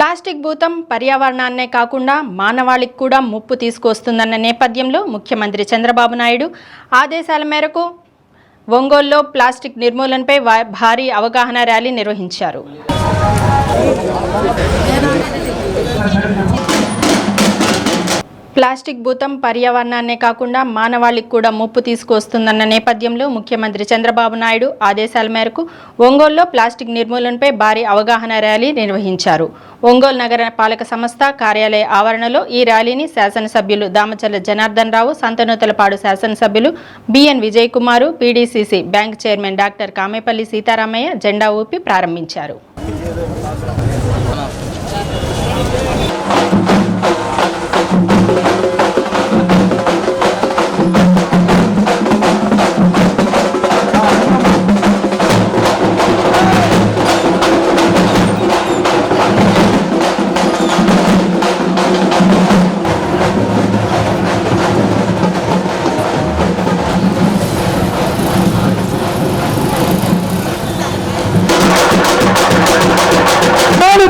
Plastic భూతం పర్యావరణాన్నే కాకుండా మానవాళికి కూడా ముప్పు తీసుకొస్తుందన్న నేపథ్యంలో ముఖ్యమంత్రి చంద్రబాబు నాయుడు ఆదేశాల మేరకు ఒంగోలులో ప్లాస్టిక్ నిర్మూలనపై భారీ అవగాహన ర్యాలీ నిర్వహించారు. ప్లాస్టిక్ భూతం పర్యావరణాన్నే కాకుండా మానవాళికి కూడా ముప్పు తీసుకొస్తుందన్న నేపథ్యంలో ముఖ్యమంత్రి చంద్రబాబు నాయుడు ఆదేశాల మేరకు ఒంగోలులో ప్లాస్టిక్ నిర్మూలనపై భారీ అవగాహన ర్యాలీ నిర్వహించారు. ఒంగోలు నగర పాలక సంస్థ కార్యాలయ ఆవరణలో ఈ ర్యాలీని శాసనసభ్యులు దామచల్ల జనార్దన్ రావు సంతనూతలపాడు శాసనసభ్యులు B N Vijay Kumar PDCC bank chairman doctor Kamepalli Sitaramaiah జెండా ఊపి ప్రారంభించారు.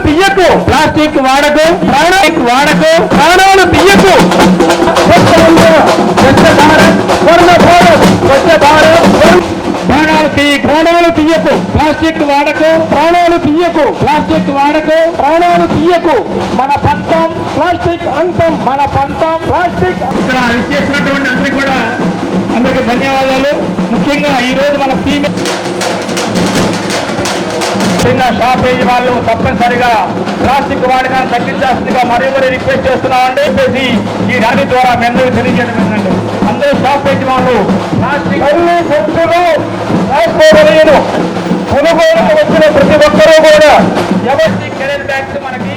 ప్రాణాలు తీయకు ప్లాస్టిక్ వాడకు. ప్లాస్టిక్ వాడకు. ప్రాణాలు తీయకు ప్రాణాలు తీయ ప్రాణాలు తీయకు ప్లాస్టిక్ వాడకు. ప్రాణాలు తీయకు ప్లాస్టిక్ వాడకు. ప్రాణాలు తీయకు మన పంతం ప్లాస్టిక్ అంతం మన పంతం ప్లాస్టిక్ ఇక్కడ చేసినటువంటి అందరికీ కూడా అందరికీ ధన్యవాదాలు. ముఖ్యంగా ఈ రోజు మన ఫీమేల్ చిన్న షాపేజ్ వాళ్ళు తప్పనిసరిగా ప్లాస్టిక్ వాడకాన్ని తగ్గించాల్సిందిగా మరీ మరీ రిక్వెస్ట్ చేస్తున్నామండి చెప్పేసి ఈ ర్యాలీ ద్వారా మీ అందరూ తెలియజేయడం ఏంటంటే అందరూ షాపేజ్ వాళ్ళు ప్లాస్టిక్ అన్ని సంస్థలు కొనుగోలుకు వచ్చిన ప్రతి ఒక్కరూ కూడా ఎవరి కెరీర్ బ్యాగ్స్ మనకి